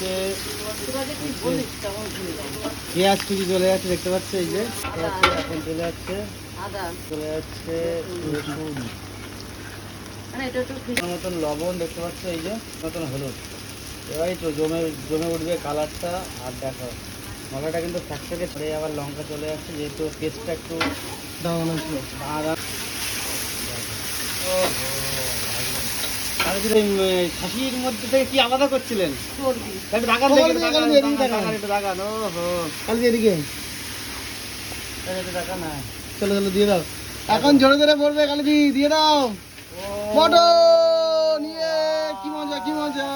হচ্ছে। পেঁয়াজ কুচি চলে যাচ্ছে দেখতে পাচ্ছ এই যে? এখন চলে যাচ্ছে। চলে যাচ্ছে রসুন। মানে মতন লবণ দেখতে পাচ্ছ এই যে? মতন হলুদ। এবারই তো জমে জমে উঠবে কালারটা আর দেখো। মশলাটা কিন্তু ফ্যাক্টরি পরে আবার লঙ্কা চলে যাচ্ছে যেহেতু পেস্টটা একটু দাঁড়ানো ছিল দাঁড়া যদি খাসির মধ্যে থেকে কি আলাদা করছিলেন? ওহো। কালকে এদিকে। চলো চলো দিয়ে দাও। এখন জোরে জোরে পড়বে কালজি দিয়ে দাও। ও, মটন নিয়ে কি মজা কি মজা।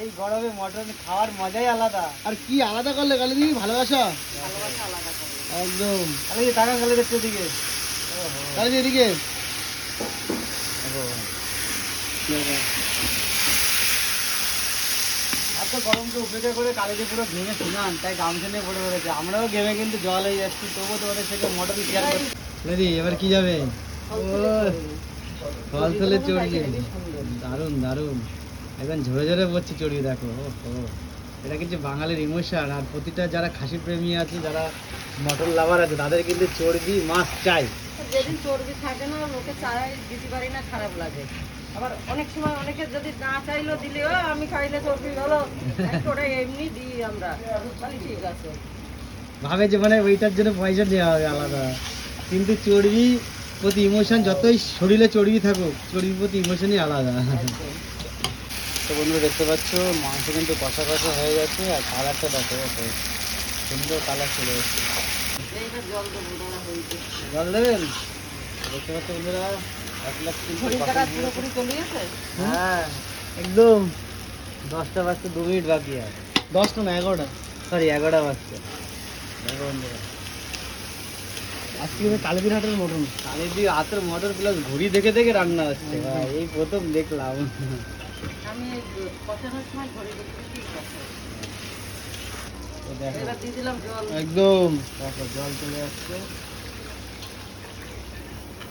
এই গরমে মটন খাওয়ার মজাই আলাদা। আর কি আলাদা করলে কালজি ভালোবাসা? ভালোবাসা একদম। তাহলে কি টাকা গেলে দেখতে দিকে এদিকে। এত গরমকে উপেক্ষা করে কালিতে পুরো ঘেমে শুনান তাই গামছা নিয়ে পড়ে পড়েছে আমরাও ঘেমে কিন্তু জল হয়ে যাচ্ছি তবুও তোমাদের থেকে মটন শেয়ার করছি। এবার কি যাবে? ফল ফলে চড়বি হেবি সুন্দর। দারুণ দারুণ একদম ঝরে ঝরে পড়ছে চড়বি দেখো। ওহো এটা কিন্তু বাঙালির ইমোশন। আর প্রতিটা যারা খাসি প্রেমী আছে যারা মটন লাভার আছে তাদের কিন্তু চর্বি মাছ চাই। যেদিন চর্বি থাকে না লোকে চাই দিতে পারি না খারাপ লাগে। আবার অনেক সময় অনেকে যদি না চাইলেও দিলে ও আমি খাইলে চর্বি ভালো। ওটা এমনি দিই আমরা। তাহলে ঠিক আছে। ভাবে যে মানে ওইটার জন্য পয়সা দেওয়া হবে আলাদা। কিন্তু চর্বি প্রতি ইমোশন যতই শরীরে চর্বি থাকুক চর্বির প্রতি ইমোশনই আলাদা। তো বন্ধুরা দেখতে পাচ্ছ মাংস কিন্তু কষা কষা হয়ে যাচ্ছে আর কালারটা দেখো সুন্দর কালার চলে এসেছে। জল দেবেন? দেখতে পাচ্ছ বন্ধুরা হ্যাঁ একদম। দশটা বাজতে দু মিনিট বাকি আছে দশটা না এগারোটা? সরি এগারোটা বাজছে দেখো বন্ধুরা আজকে কিন্তু হাটের মটন। হাতের প্লাস ঘুড়ি দেখে দেখে রান্না হচ্ছে। ভাই এই প্রথম দেখলাম। আমি সময় দেখতে একদম। জল চলে যাচ্ছে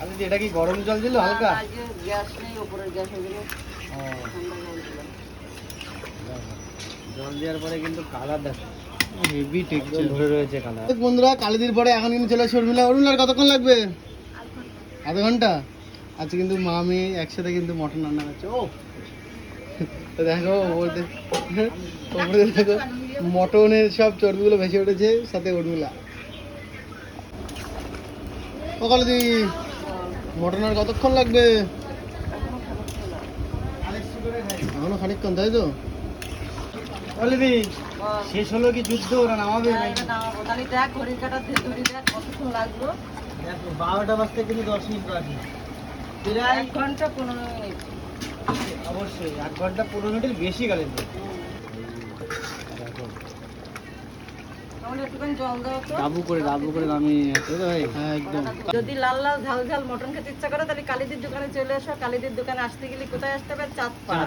আরে এটা কি গরম জল দিল হালকা? গ্যাস নেই উপরের গ্যাস ওগুলো জল দেওয়ার পরে কিন্তু কালার দেখো। হেভি একদম ধরে রয়েছে কালার বন্ধুরা কালীদির পরে এখন কিন্তু চলে উর্মিলা আর কতক্ষণ লাগবে? আধ ঘণ্টা। আজকে কিন্তু মা মেয়ে একসাথে কিন্তু মটন রান্না করছে। ও! তো দেখো ওপরে ওপরে দেখো মটনের সব চর্বিগুলো ভেসে উঠেছে সাথে উর্মিলা ও কালীদি! মটন আর কতক্ষণ লাগবে? এখনও খানিকক্ষণ তাই তো? অলরেডি শেষ হলো কি যুদ্ধ? ওরা নামাবে না, নাকি? নামাবো। তাহলে দেখ ঘড়ির কাটা ধরে দেখ কতক্ষণ লাগল? দেখো বারোটা বাজতে কিন্তু দশ মিনিট বাকি। এক ঘণ্টা পনেরো মিনিট। অবশ্যই এক ঘণ্টা পনেরো মিনিটের বেশি গেলে ডাবু করে ডাবু করে নামিয়ে হ্যাঁ একদম। যদি লাল লাল ঝাল ঝাল মটন খেতে ইচ্ছা করে তাহলে কালিদির দোকানে চলে এসো। কালীদের দোকানে আসতে গেলে কোথায় আসতে হবে? চাঁদপাড়া।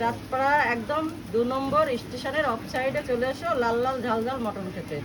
চাঁদপাড়া একদম। দু নম্বর স্টেশনের অফ সাইডে চলে এসো লাল লাল ঝাল ঝাল মটন খেতে।